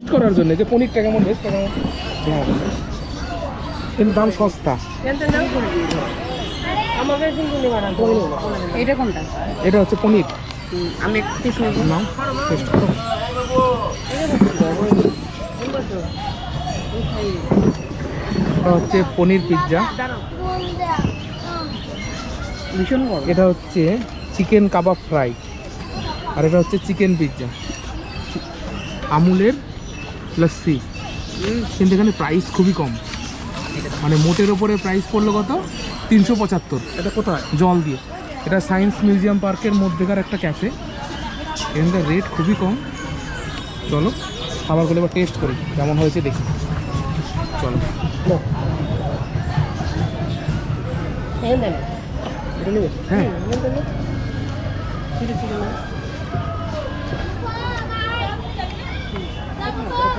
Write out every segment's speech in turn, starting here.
করার জন্য যে পনিরটা কেমন বেশ কেমন কিন্তু দাম সস্তা। এটা কোনটা? এটা হচ্ছে পনির। আমি একটু টেস্ট করো। এটা হচ্ছে পনির পিৎজা। ভীষণ এটা হচ্ছে চিকেন কাবাব ফ্রাই। আর এটা হচ্ছে চিকেন পিৎজা। আমুলের লস্যি কিন্তু এখানে প্রাইস খুবই কম। মানে মোটের ওপরে প্রাইস পড়ল কত? তিনশো পঁচাত্তর। এটা কোথায়? জল দিয়ে। এটা সায়েন্স মিউজিয়াম পার্কের মধ্যেকার একটা ক্যাফে এখানকার রেট খুবই কম। চলো খাবারগুলো এবার টেস্ট করি। কেমন হয়েছে দেখি। চলো। এটা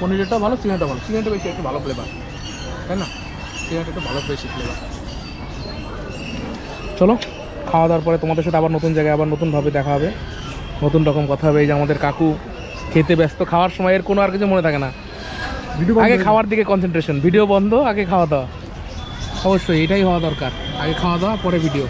পনিরটা ভালো চিকেনটা ভালো। চিকেনটা বেশি একটু ভালো ফ্লেভার তাই না? চিকেনটা একটু ভালো বেশি ফ্লেভার চলো খাওয়া দাওয়ার পরে তোমাদের সাথে আবার নতুন জায়গায় আবার নতুনভাবে দেখা হবে। নতুন রকম কথা হবে। এই যে আমাদের কাকু খেতে ব্যস্ত খাওয়ার সময় এর কোনো আর কিছু মনে থাকে না। আগে খাওয়ার দিকে কনসেন্ট্রেশন ভিডিও বন্ধ আগে খাওয়া দাওয়া। অবশ্যই এটাই হওয়া দরকার। আগে খাওয়া দাওয়া পরে ভিডিও